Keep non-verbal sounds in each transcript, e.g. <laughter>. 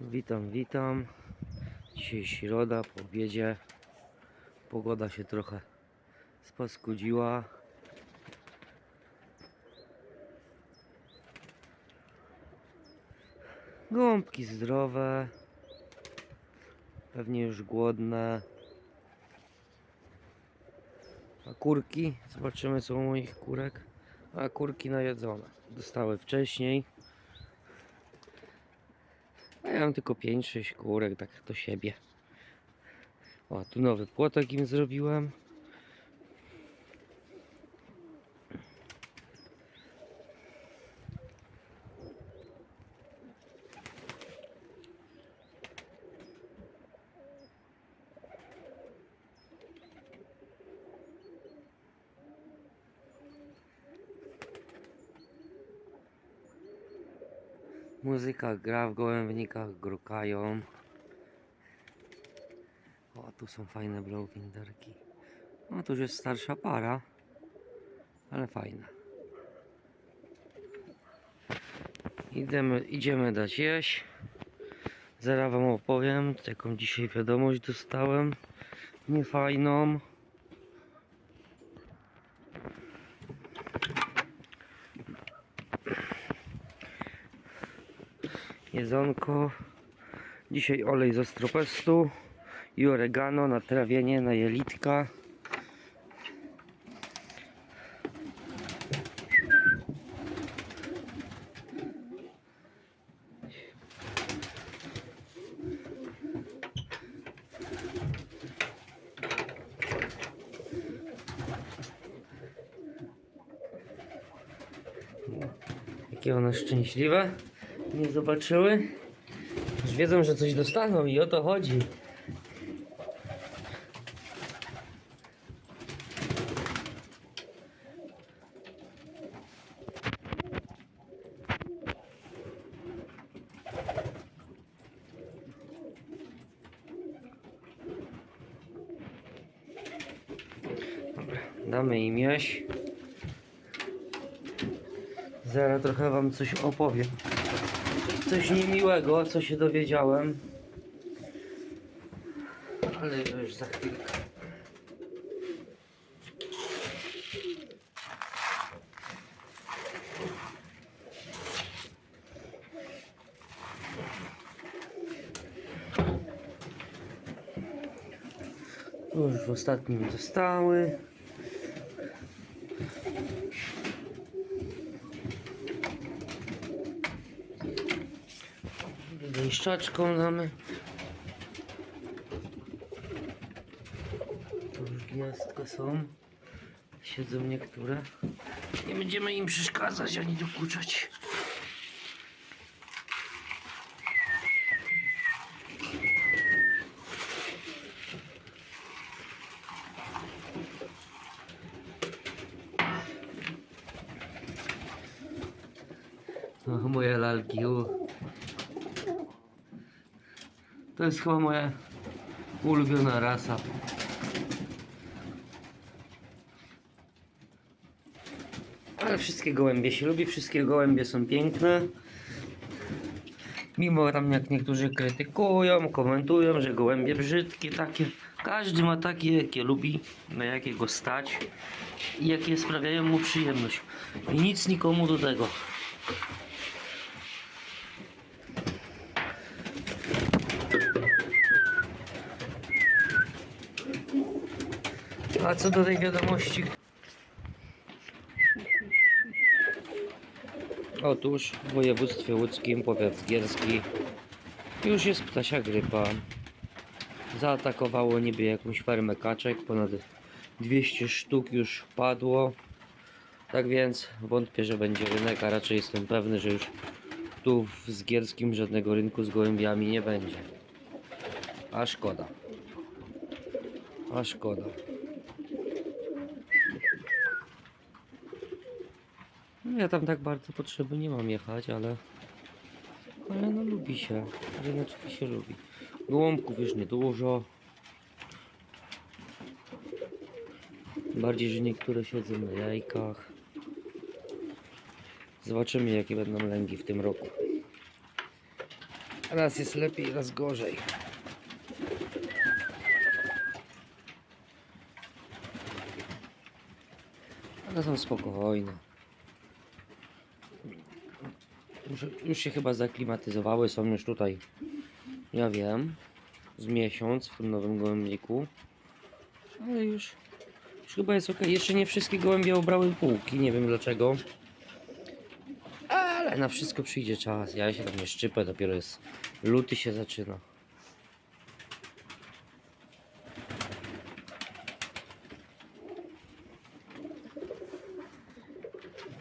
Witam, witam. Dzisiaj środa po obiedzie. Pogoda się trochę spaskudziła. Gąbki zdrowe. Pewnie już głodne. A kurki? Zobaczymy co u moich kurek. A kurki najedzone. Dostały wcześniej. Ja mam tylko 5-6 kurek, tak do siebie. O, tu nowy płotek im zrobiłem. Muzyka gra w gołębnikach, grukają. O, tu są fajne blowwinderki. No, to już jest starsza para, ale fajna. Idziemy, idziemy dać jeść. Zaraz wam opowiem, jaką dzisiaj wiadomość dostałem. Niefajną. Jedzonko. Dzisiaj olej z ostropestu i oregano na trawienie, na jelitka. Jakie one szczęśliwe. Nie zobaczyły. Już wiedzą, że coś dostaną i o to chodzi. Damy im jeść. Zaraz trochę wam coś opowiem. Coś niemiłego, co się dowiedziałem. Ale już za chwilkę. Już w ostatnim dostały. Gęszczaczką damy. Tu już gniazdka są. Siedzą niektóre. Nie będziemy im przeszkadzać ani dokuczać. O, moje lalki. U. To jest chyba moja ulubiona rasa. Ale wszystkie gołębie się lubi, wszystkie gołębie są piękne. Mimo tam jak niektórzy krytykują, komentują, że gołębie brzydkie takie. Każdy ma takie, jakie lubi, na jakie go stać i jakie sprawiają mu przyjemność. I nic nikomu do tego. A co do tej wiadomości? Otóż w województwie łódzkim, powiat zgierski, już jest ptasia grypa. Zaatakowało niby jakąś fermę kaczek, ponad 200 sztuk już padło. Tak więc wątpię, że będzie rynek, a raczej jestem pewny, że już tu w Zgierskim żadnego rynku z gołębiami nie będzie. A szkoda. A szkoda. Ja tam tak bardzo potrzeby nie mam jechać, ale ale no lubi się. Ryneczki się lubi. Gołąbków już niedużo. Bardziej, że niektóre siedzą na jajkach. Zobaczymy jakie będą lęgi w tym roku. Raz jest lepiej, raz gorzej. Ale są spokojne. Już, już się chyba zaklimatyzowały, są już tutaj, ja wiem, z miesiąc w tym nowym gołębniku. Ale już, już chyba jest ok. Jeszcze nie wszystkie gołębie obrały półki, nie wiem dlaczego. Ale na wszystko przyjdzie czas. Ja się tam nie szczypę, dopiero jest luty się zaczyna.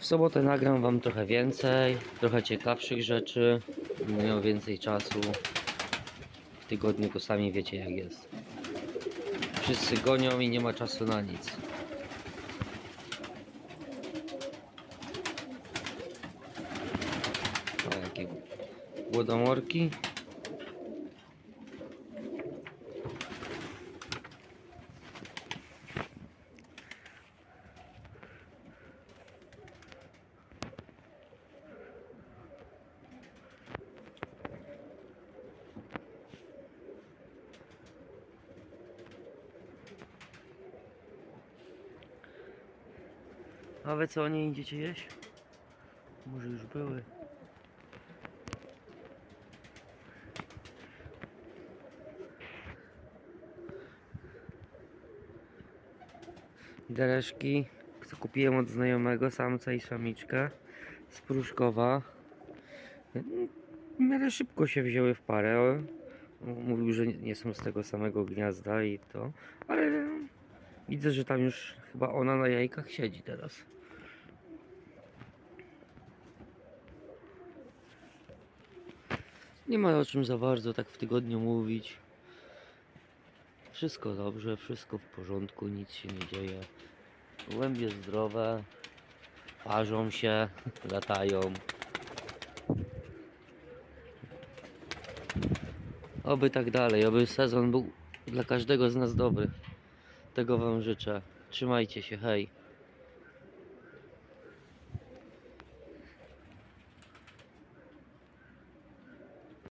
W sobotę nagram Wam trochę więcej, trochę ciekawszych rzeczy. Miał więcej czasu. W tygodniu to sami wiecie jak jest. Wszyscy gonią i nie ma czasu na nic. O, jakie głodomorki. A wy co, nie idziecie jeść? Może już były. Dereszki, co kupiłem od znajomego, samca i samiczkę z Pruszkowa. W miarę szybko się wzięły w parę. Mówił, że nie- nie są z tego samego gniazda i to, ale widzę, że tam już chyba ona na jajkach siedzi teraz. Nie ma o czym za bardzo tak w tygodniu mówić. Wszystko dobrze, wszystko w porządku, nic się nie dzieje. Gołębie zdrowe, parzą się, <laughs> latają. Oby tak dalej, oby sezon był dla każdego z nas dobry. Tego Wam życzę. Trzymajcie się, hej.